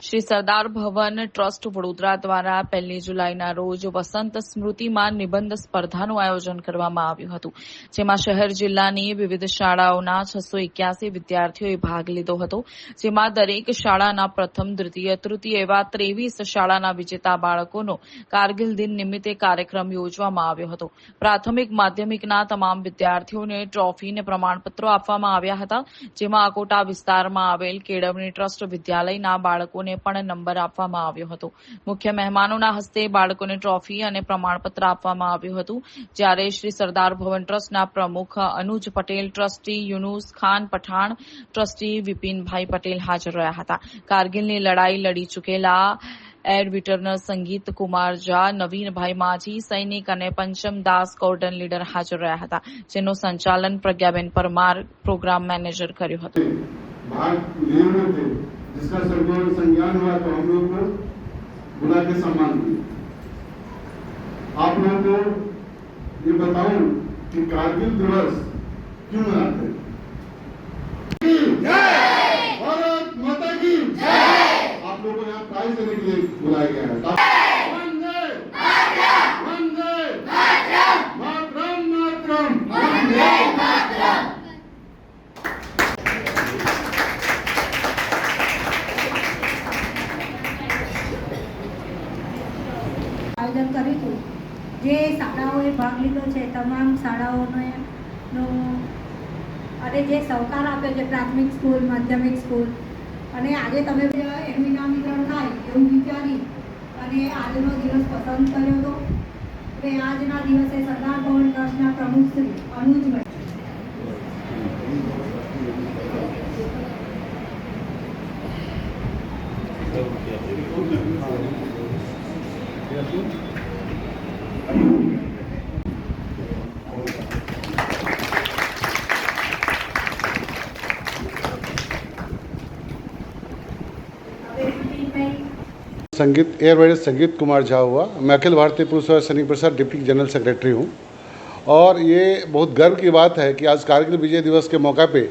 Shri Sardar Bhavan trust Vadodara દ્વારા પહેલી જુલાઈના રોજ વસંત સ્મૃતિમાં નિબંધ સ્પર્ધાનું આયોજન કરવામાં આવ્યું હતું, જેમાં શહેર જિલ્લાની વિવિધ શાળાઓના છસો એક્યાસી વિદ્યાર્થીઓએ ભાગ લીધો હતો, જેમાં દરેક શાળાના પ્રથમ, દ્વિતીય, તૃતીય એવા ત્રેવીસ શાળાના વિજેતા બાળકોનો કારગિલ દિન નિમિત્તે કાર્યક્રમ યોજવામાં આવ્યો હતો. પ્રાથમિક માધ્યમિકના તમામ વિદ્યાર્થીઓને ટ્રોફી અને પ્રમાણપત્રો આપવામાં આવ્યા હતા, જેમાં અકોટા વિસ્તારમાં આવેલ કેળવણી ટ્રસ્ટ વિદ્યાલયના બાળકોને બાળકોને પણ નંબર આપવામાં આવ્યો હતો. મુખ્ય મહેમાનોના હસ્તે બાળકોને ટ્રોફી અને પ્રમાણપત્ર આપવામાં આવ્યું હતું. જ્યારે શ્રી સરદાર ભવન ટ્રસ્ટના પ્રમુખ અનુજ પટેલ, ટ્રસ્ટી યુનુસ ખાન પઠાણ, ટ્રસ્ટી વિપિનભાઈ પટેલ હાજર રહ્યા હતા. કારગિલની લડાઈ લડી ચૂકેલા એર એડવિટર્નર સંગીત કુમાર ઝા, નવીનભાઈ માજી, સૈનિક અને પંચમ દાસ કોર્ડન લીડર હાજર રહ્યા હતા, જેનું સંચાલન પ્રજ્ઞાબેન પરમાર પ્રોગ્રામ મેનેજર કર્યું હતું. जिसका संज्ञान संज्ञान हुआ तो हम लोग को बुला के सम्मान दिया आप लोगों को ये बताऊँ कि कारगिल दिवस क्यों मनाते हैं? भारत माता की आप लोगों को यहाँ प्राइज देने के लिए बुलाया गया है। આયોજન કર્યું હતું જે શાળાઓએ ભાગ લીધો છે, તમામ શાળાઓને નો અને જે સહકાર આપ્યો છે, પ્રાથમિક સ્કૂલ, માધ્યમિક સ્કૂલ. અને આજે તમે એનું ઇનામીકરણ થાય એવું વિચારી અને આજનો દિવસ પસંદ કર્યો હતો અને આજના દિવસે સરદાર ભવન ટ્રસ્ટના પ્રમુખ શ્રી અનુજભાઈ Thank વિપિનભાઈ संगीत एयर एयरवेज संगीत कुमार झा हुआ। मैं अखिल भारतीय पुरुष और सैनिक परिषद डिप्टी जनरल सेक्रेटरी हूँ। और ये बहुत गर्व की बात है कि आज कारगिल विजय दिवस के मौका पे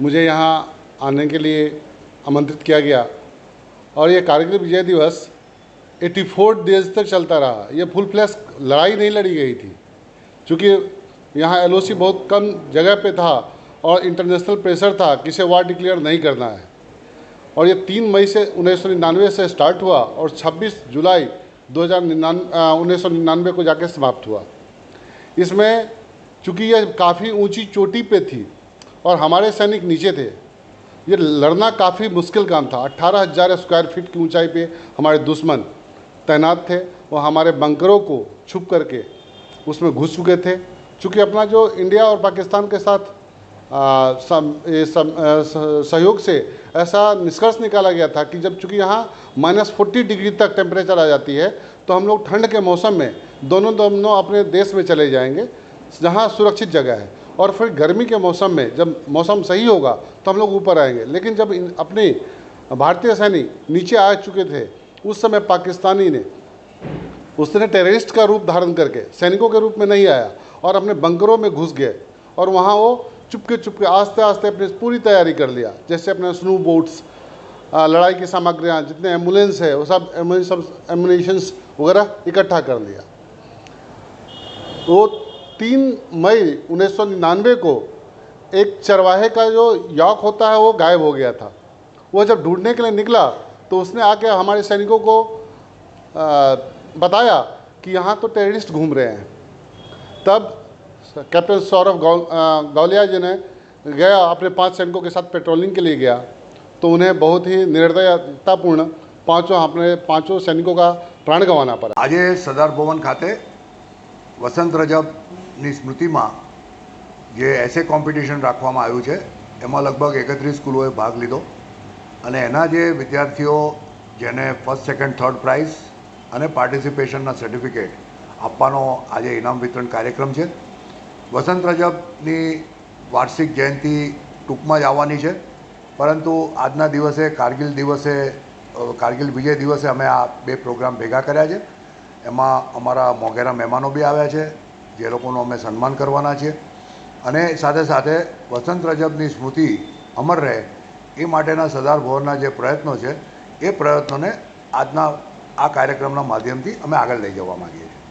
मुझे यहाँ आने के लिए आमंत्रित किया गया। और ये कारगिल विजय दिवस 84 डेज़ तक चलता रहा। ये फुल फ्लैश लड़ाई नहीं लड़ी गई थी चूँकि यहाँ एलओसी बहुत कम जगह पे था और इंटरनेशनल प्रेशर था, किसे वार डिक्लेयर नहीं करना है। और ये तीन मई से उन्नीस सौ निन्यानवे से स्टार्ट हुआ और 26 जुलाई दो हज़ार निन्यानवे को जाके समाप्त हुआ। इसमें चूँकि यह काफ़ी ऊँची चोटी पे थी और हमारे सैनिक नीचे थे, ये लड़ना काफ़ी मुश्किल काम था। अट्ठारह हज़ार स्क्वायर फीट की ऊंचाई पे हमारे दुश्मन तैनात थे और हमारे बंकरों को छुप करके उसमें घुस चुके थे। चूँकि अपना जो इंडिया और पाकिस्तान के साथ आ, सम, सम, सहयोग से ऐसा निष्कर्ष निकाला गया था कि जब चूँकि यहाँ माइनस फोर्टी डिग्री तक टेम्परेचर आ जाती है तो हम लोग ठंड के मौसम में दोनों दोनों अपने देश में चले जाएँगे जहाँ सुरक्षित जगह है। और फिर गर्मी के मौसम में जब मौसम सही होगा तो हम लोग ऊपर आएँगे। लेकिन जब अपने भारतीय सैनिक नीचे आ चुके थे उस समय पाकिस्तानी ने उसने टेररिस्ट का रूप धारण करके, सैनिकों के रूप में नहीं आया और अपने बंकरों में घुस गए और वहाँ वो चुपके चुपके आस्ते आस्ते अपनी पूरी तैयारी कर लिया। जैसे अपने स्नो बोट्स लड़ाई की सामग्रियाँ, जितने एंबुलेंस है, वो सब सब एंबुलेंस वगैरह इकट्ठा कर लिया। वो तीन मई उन्नीस सौ निन्यानवे को एक चरवाहे का जो यॉक होता है, वो गायब हो गया था। वो जब ढूँढने के लिए निकला तो उसने आके हमारे सैनिकों को आ, बताया कि यहाँ तो टेररिस्ट घूम रहे हैं तब कैप्टन सौरभ गौ अ, गौलिया जी ने गया अपने पांच सैनिकों के साथ पेट्रोलिंग के लिए गया तो उन्हें बहुत ही निर्दयतापूर्ण पांचों अपने पांचों सैनिकों का प्राण गंवाना पड़ा આજે સરદાર ભવન ખાતે વસંત રજબની સ્મૃતિમાં જે એસે કોમ્પિટિશન રાખવામાં આવ્યું છે એમાં લગભગ એકત્રીસ સ્કૂલોએ ભાગ લીધો અને એના જે વિદ્યાર્થીઓ જેને ફર્સ્ટ સેકન્ડ થર્ડ પ્રાઇઝ અને પાર્ટિસિપેશનના સર્ટિફિકેટ આપવાનો આજે ઇનામ વિતરણ કાર્યક્રમ છે. વસંત રજબની વાર્ષિક જયંતિ ટૂંકમાં જ આવવાની છે. પરંતુ આજના દિવસે કારગિલ દિવસે કારગિલ વિજય દિવસે અમે આ બે પ્રોગ્રામ ભેગા કર્યા છે. એમાં અમારા મોઘેરા મહેમાનો બી આવ્યા છે. જે લોકોનું અમે સન્માન કરવાના છીએ. અને સાથે સાથે વસંત રજબની સ્મૃતિ અમર રહે એ માટેના સરદાર ભવનના જે પ્રયત્નો છે, એ પ્રયત્નોને આજના આ કાર્યક્રમના માધ્યમથી અમે આગળ લઈ જવા માગીએ છીએ.